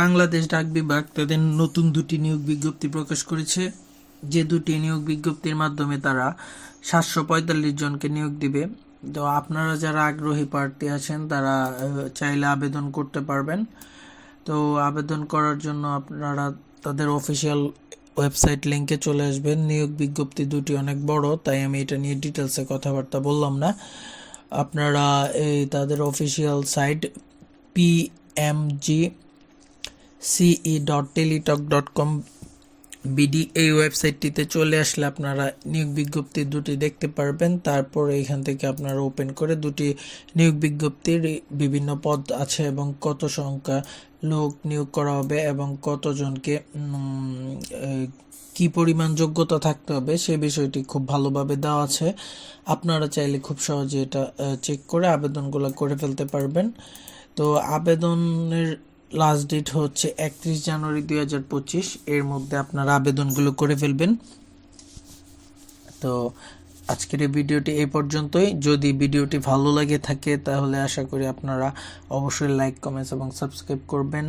বাংলাদেশ ডাক বিভাগ তাদের নতুন দুটি নিয়োগ বিজ্ঞপ্তি প্রকাশ করেছে। যে দুটি নিয়োগ বিজ্ঞপ্তির মাধ্যমে তারা সাতশো পঁয়তাল্লিশ জনকে নিয়োগ দিবে। তো আপনারা যারা আগ্রহী প্রার্থী আছেন, তারা চাইলে আবেদন করতে পারবেন। তো আবেদন করার জন্য আপনারা তাদের অফিসিয়াল ওয়েবসাইট লিংকে চলে আসবেন। নিয়োগ বিজ্ঞপ্তি দুটি অনেক বড়, তাই আমি এটা নিয়ে ডিটেলসে কথাবার্তা বললাম না। আপনারা, এই তাদের official site PMG CE dot Teletalk dot com BD এই ওয়েবসাইটটিতে চলে আসলে আপনারা নিয়োগ বিজ্ঞপ্তি দুটি দেখতে পারবেন। তারপর এখান থেকে আপনারা ওপেন করে দুটি নিয়োগ বিজ্ঞপ্তির বিভিন্ন পদ আছে এবং কত সংখ্যা লোক নিয়োগ করা হবে এবং কতজনকে কি পরিমাণ যোগ্যতা থাকতে হবে সে বিষয়টি খুব ভালোভাবে দেওয়া আছে। আপনারা চাইলে খুব সহজে এটা চেক করে আবেদনগুলো করে ফেলতে পারবেন। তো আবেদনের লাস্ট ডেট হচ্ছে একত্রিশ জানুয়ারি দুই হাজার পঁচিশ। এর মধ্যে আপনারা আবেদনগুলো করে ফেলবেন। তো আজকের এই ভিডিওটি এই পর্যন্তই। যদি ভিডিওটি ভালো লাগে থাকে, তাহলে আশা করি আপনারা অবশ্যই লাইক কমেন্টস এবং সাবস্ক্রাইব করবেন।